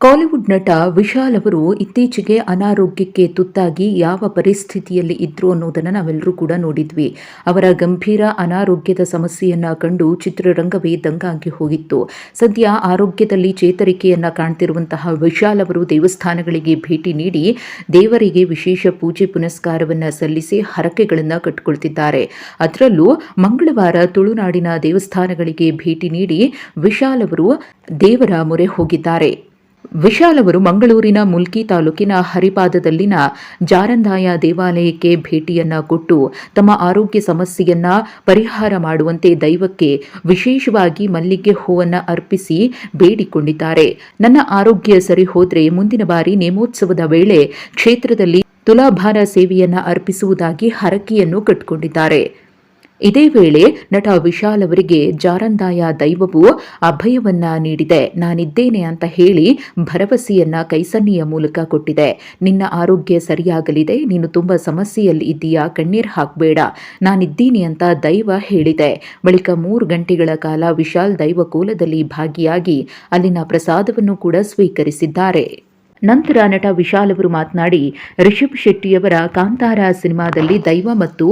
ಕಾಲಿವುಡ್ ನಟ ವಿಶಾಲ್ ಅವರು ಇತ್ತೀಚೆಗೆ ಅನಾರೋಗ್ಯಕ್ಕೆ ತುತ್ತಾಗಿ ಯಾವ ಪರಿಸ್ಥಿತಿಯಲ್ಲಿ ಇದ್ರು ಅನ್ನೋದನ್ನು ನಾವೆಲ್ಲರೂ ಕೂಡ ನೋಡಿದ್ವಿ. ಅವರ ಗಂಭೀರ ಅನಾರೋಗ್ಯದ ಸಮಸ್ಯೆಯನ್ನ ಕಂಡು ಚಿತ್ರರಂಗವೇ ದಂಗಾಗಿ ಹೋಗಿತ್ತು. ಸದ್ಯ ಆರೋಗ್ಯದಲ್ಲಿ ಚೇತರಿಕೆಯನ್ನ ಕಾಣ್ತಿರುವಂತಹ ವಿಶಾಲ್ ಅವರು ದೇವಸ್ಥಾನಗಳಿಗೆ ಭೇಟಿ ನೀಡಿ ದೇವರಿಗೆ ವಿಶೇಷ ಪೂಜೆ ಪುನಸ್ಕಾರವನ್ನು ಸಲ್ಲಿಸಿ ಹರಕೆಗಳನ್ನು ಕಟ್ಟಿಕೊಳ್ತಿದ್ದಾರೆ ಅದರಲ್ಲೂ ಮಂಗಳವಾರ ತುಳುನಾಡಿನ ದೇವಸ್ಥಾನಗಳಿಗೆ ಭೇಟಿ ನೀಡಿ ವಿಶಾಲ್ ಅವರು ದೇವರ ಮೊರೆ ಹೋಗಿದ್ದಾರೆ. ವಿಶಾಲ್ ಅವರು ಮಂಗಳೂರಿನ ಮುಲ್ಕಿ ತಾಲೂಕಿನ ಹರಿಪಾದದಲ್ಲಿನ ಜಾರಂದಾಯ ದೇವಾಲಯಕ್ಕೆ ಭೇಟಿಯನ್ನ ಕೊಟ್ಟು ತಮ್ಮ ಆರೋಗ್ಯ ಸಮಸ್ಯೆಯನ್ನ ಪರಿಹಾರ ಮಾಡುವಂತೆ ದೈವಕ್ಕೆ ವಿಶೇಷವಾಗಿ ಮಲ್ಲಿಗೆ ಹೂವನ್ನ ಅರ್ಪಿಸಿ ಬೇಡಿಕೊಂಡಿದ್ದಾರೆ. ನನ್ನ ಆರೋಗ್ಯ ಸರಿ ಹೋದ್ರೆ ಮುಂದಿನ ಬಾರಿ ನೇಮೋತ್ಸವದ ವೇಳೆ ಕ್ಷೇತ್ರದಲ್ಲಿ ತುಲಾಭಾರ ಸೇವೆಯನ್ನ ಅರ್ಪಿಸುವುದಾಗಿ ಹರಕೆಯನ್ನು ಕಟ್ಟಿಕೊಂಡಿದ್ದಾರೆ. ಇದೇ ವೇಳೆ ನಟ ವಿಶಾಲ್ ಅವರಿಗೆ ಜಾರಂದಾಯ ದೈವವು ಅಭಯವನ್ನ ನೀಡಿದೆ. ನಾನಿದ್ದೇನೆ ಅಂತ ಹೇಳಿ ಭರವಸೆಯನ್ನ ಕೈಸನ್ನಿಯ ಮೂಲಕ ಕೊಟ್ಟಿದೆ. ನಿನ್ನ ಆರೋಗ್ಯ ಸರಿಯಾಗಲಿದೆ, ನೀನು ತುಂಬ ಸಮಸ್ಯೆಯಲ್ಲಿ ಇದ್ದೀಯಾ, ಕಣ್ಣೀರ್ ಹಾಕಬೇಡ, ನಾನಿದ್ದೀನಿ ಅಂತ ದೈವ ಹೇಳಿದೆ. ಬಳಿಕ ಮೂರು ಗಂಟೆಗಳ ಕಾಲ ವಿಶಾಲ್ ದೈವ ಕೋಲದಲ್ಲಿ ಭಾಗಿಯಾಗಿ ಅಲ್ಲಿನ ಪ್ರಸಾದವನ್ನು ಕೂಡ ಸ್ವೀಕರಿಸಿದ್ದಾರೆ. ನಂತರ ನಟ ವಿಶಾಲ್ ಅವರು ಮಾತನಾಡಿ, ರಿಷಬ್ ಶೆಟ್ಟಿಯವರ ಕಾಂತಾರ ಸಿನಿಮಾದಲ್ಲಿ ದೈವ ಮತ್ತು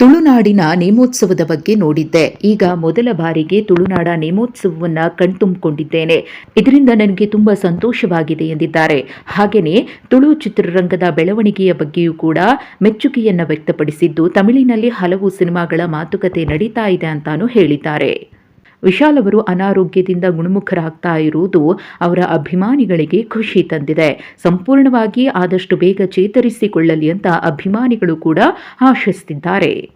ತುಳುನಾಡಿನ ನೇಮೋತ್ಸವದ ಬಗ್ಗೆ ನೋಡಿದ್ದೆ. ಈಗ ಮೊದಲ ಬಾರಿಗೆ ತುಳುನಾಡ ನೇಮೋತ್ಸವವನ್ನು ಕಣ್ತುಂಬಿಕೊಂಡಿದ್ದೇನೆ. ಇದರಿಂದ ನನಗೆ ತುಂಬಾ ಸಂತೋಷವಾಗಿದೆ ಎಂದಿದ್ದಾರೆ. ಹಾಗೆಯೇ ತುಳು ಚಿತ್ರರಂಗದ ಬೆಳವಣಿಗೆಯ ಬಗ್ಗೆಯೂ ಕೂಡ ಮೆಚ್ಚುಗೆಯನ್ನು ವ್ಯಕ್ತಪಡಿಸಿದ್ದು, ತಮಿಳಿನಲ್ಲಿ ಹಲವು ಸಿನಿಮಾಗಳ ಮಾತುಕತೆ ನಡೀತಾ ಇದೆ ಅಂತಾನೂ ಹೇಳಿದ್ದಾರೆ. ವಿಶಾಲ್ ಅವರು ಅನಾರೋಗ್ಯದಿಂದ ಗುಣಮುಖರಾಗ್ತಾ ಇರುವುದು ಅವರ ಅಭಿಮಾನಿಗಳಿಗೆ ಖುಷಿ ತಂದಿದೆ. ಸಂಪೂರ್ಣವಾಗಿ ಆದಷ್ಟು ಬೇಗ ಚೇತರಿಸಿಕೊಳ್ಳಲಿ ಅಂತ ಅಭಿಮಾನಿಗಳು ಕೂಡ ಆಶಿಸ್ತಿದ್ದಾರೆ.